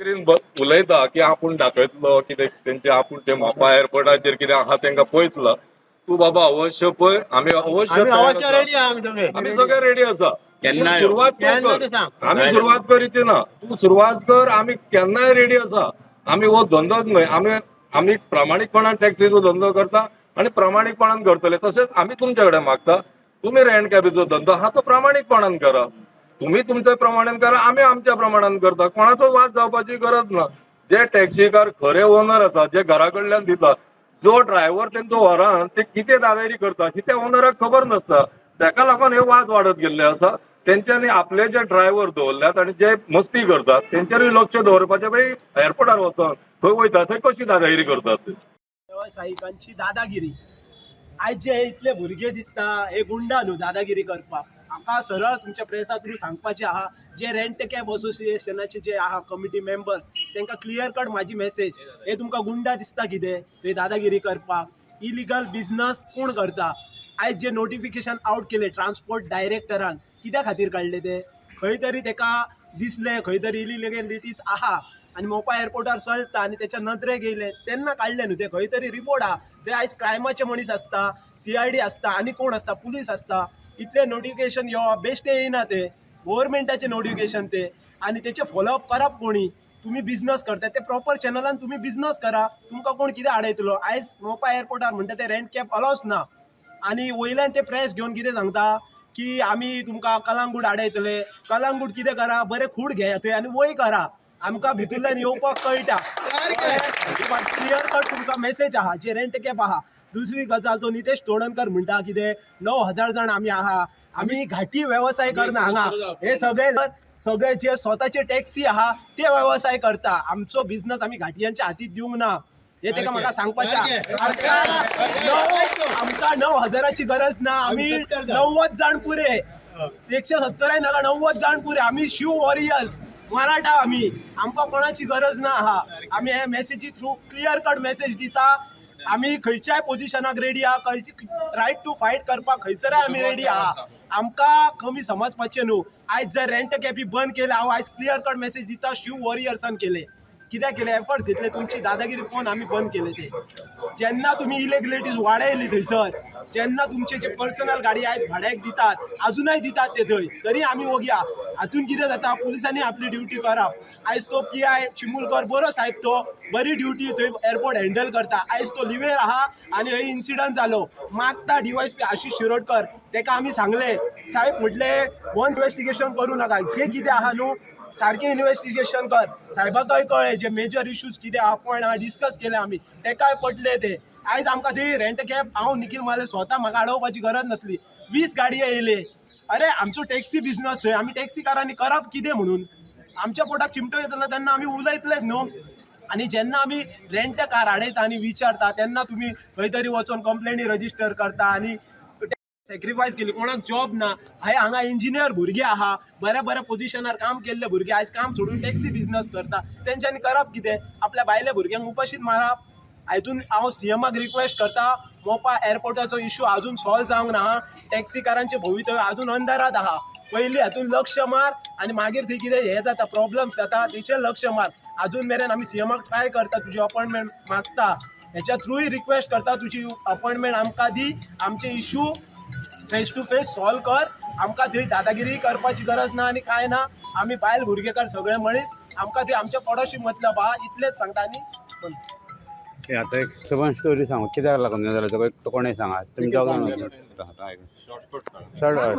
उलयता की आपूण दाखयतलो कितें तेंचे आपूण ते मोपा एअरपोर्टाचेर कितें आहा तेंकां पळयतलो तूं बाबा अवश्य पळय आमी अवश्य. रेडी आमी सगळे. रेडी आसा सुरवात. आमी सुरवात करीची ना. तूं सुरवात कर आमी केन्नाय रेडी आसा आमी हो धंदोच न्हय आमी आमी प्रामाणीकपणान टॅक्सीचो धंदो करता आनी प्रामाणीकपणान करतले तशेंच आमी तुमचे कडेन मागता तुमी रेंट कॅबीचो धंदो आहा तो प्रामाणीकपणान करा. तुमी तुमच्या प्रमाणान करा आमी आमच्या प्रमाणान करता. कोणाचो वाद जावपाची गरज ना. जे टॅक्सीकार खरे ओनर आसा जे घरा कडल्यान दिता जो ड्रायव्हर तेंचो व्हरान ते कितें दावेरी करता ही त्या ओनराक खबर नासता. ताका लागून हे वाद वाडत गेल्ले आसा तेंच्यांनी आपले जे ड्रायव्हर दवरल्यात आनी जे मस्ती करतात तेंचेरूय लक्ष दवरपाचें भाई एअरपोर्टार वचोन थंय वयता थंय कशी दादागिरी करतात ते? दादागिरी. आयज जे इतले भुरगे दिसता हे गुंडा न्हू दादागिरी करपाक. म्हाका सरळ तुमच्या प्रेसा थ्रू सांगपाचें आहा जे रेंट कॅब असोसिएशनाचे जे आहा कमिटी मेंबर्स तांकां क्लियर कट म्हाजी मेसेज हे तुमकां गुंडा दिसता कितें थंय दादागिरी करपाक. इलिगल बिझनस कोण करता? आयज जे नोटिफिकेशन आउट केले ट्रान्सपोर्ट डायरेक्टरान कित्या खातीर काडले ते? खंय तरी तेका दिसले खंय तरी इलिगेलिटीज आहा. आनी मोपा एअरपोर्टार चलता आनी त्याच्या नदरेक येयले तेन्ना काढले न्हू ते. खंय तरी रिपोर्ट आहा. ते आयज क्रायमाचे मनीस आसता सी आय डी आसता आनी कोण आसता पुलीस आसता इतले नोटिफिकेशन यो बेश्टे येयना ते. गव्हर्मेंटाचे नोटिफिकेशन ते. आनी तेचे फॉलोअप करप कोणी. तुम्ही बिझनेस करता ते प्रॉपर चॅनलान तुम्ही बिझनेस करा. तुमकां कोण कितें आडयतलो? आयज मोपा एअरपोर्टार म्हणटा ते रेंट कॅब अलावच ना. आनी वयल्यान ते प्रेस घेवन कितें सांगता? की आमी तुमकां कलांगूट आडयतले. कलांगूट कितें करा? बरें खूड घेया थंय आनी वय करा. आमकां भितरल्यान येवपाक कळटा क्लियर कट तुमकां मेसेज आहा जे रेंट कॅब आहा दुसरी गजाल तो नितेश तोडणकर म्हणटा कितें णव हजार जाण आमी आहा। आमी घाटी वेवसाय करना हांगा हे सगळे सगळे जे स्वताचे टॅक्सी आहा ते वेवसाय करता. आमचो बिझनस आमी घाटियांच्या हातीत दिवंक ना. हे तेका म्हाका सांगपाचें आहा. आमकां णव- आमकां णव हजाराची गरज ना. आमी णव्वद जाण पुरे. एकशे सत्तराय नाका णव्वद जाण पुरे. आमी शिव वॉरियर्स मराठा आमी आमकां कोणाची गरज ना आहा आमी हे मेसेजी थ्रू क्लियर कट मेसेज दिता. आमी खंयच्याय पोझिशनाक रेडी आहा खंयची रायट टू फायट करपाक खंयसरय आमी रेडी आहा आमकां कमी समजपाचें न्हू आयज जर रेंट कॅपी बंद केले हांव आयज क्लियर कट मेसेज दिता शिव वॉरियर्सान केले. कित्याक केले एफर्ट्स घेतले. तुमची दादागिरी पळोवन आमी बंद केले ते. जेन्ना तुमी इलेगिलिटीज वाडयली थंयसर जेन्ना तुमचे जे पर्सनल गाडी आयज भाड्याक दितात अजूनय दितात ते थंय तरी आमी वोगया हातून कितें जाता? पुलिसांनी आपली ड्युटी करप आयज तो पी आय चिमुलकर बरो साहेब तो. बरी ड्युटी थंय एअरपोर्ट हँडल करता. आयज तो लिवेर आहा आनी हय इन्सिडंट जालो मागता डीवायसपी आशिष शिरोडकर. तेका आमी सांगले साहेब म्हटले वन इन्व्हेस्टिगेशन करूं नाका. जे कितें आहा न्हू सारकें इन्व्हेस्टिगेशन कर. साहेबाकय कळ्ळें जे मेजर इश्यूज कितें आहा पॉयंट आहा डिस्कस केले आमी तेकाय पटले ते? आयज आमकां थंय रेंट कॅब हांव निखील माले स्वता म्हाका आडोवपाची गरज नासली. वीस गाडये येयले. अरे आमचो टॅक्सी बिझनस थंय आमी टॅक्सीकारांनी करप कितें म्हणून? आमच्या पोटाक चिमटो येतलो तेन्ना आमी उलयतलेच न्हू आनी जेन्ना आमी रेंट कार हाडयता आनी विचारता तेन्ना तुमी खंय तरी वचून कंप्लेनी रजिस्टर करता आनी सॅक्रिफायस केली. कोणाक जॉब ना? हाय हांगा इंजिनियर भुरगे आहा. बऱ्या बऱ्या पोझिशनार काम केल्ले भुरगे. आयज काम सोडून टॅक्सी बिझनस करता. तेंच्यांनी करप कितें? आपल्या भायल्या भुरग्यांक उपाशीत मारप हातून हांव सीएमाक रिक्वेस्ट करता. मोपा एअरपोर्टाचो इश्यू अजून सॉल्व जावंक ना. टॅक्सीकारांचे भवितव्य अजून अंधारात आहा. पयलीं हातून लक्ष मार आनी मागीर थंय कितें? हे जाता प्रॉब्लम्स जाता. तेचेर लक्ष मार. अजून मेरेन आमी सीएमाक ट्राय करता. तुजी अपॉइंटमेंट मागता. हेच्या थ्रूय रिक्वेस्ट करता. तुजी अपॉइंटमेंट आमकां दी. आमचे issue face to face solve कर. आमकां थंय दादागिरी करपाची गरज ना आनी कांय ना. आमी बायल भुरगेकार सगळे मनीस. आमकां थंय आमच्या पडोशी मतलब आहा इतलेच सांगता आनी. ते आता एक सबन स्टोरी सांगू कित्याक लागून जाल्यार तो तो कोणें सांगा? सांग.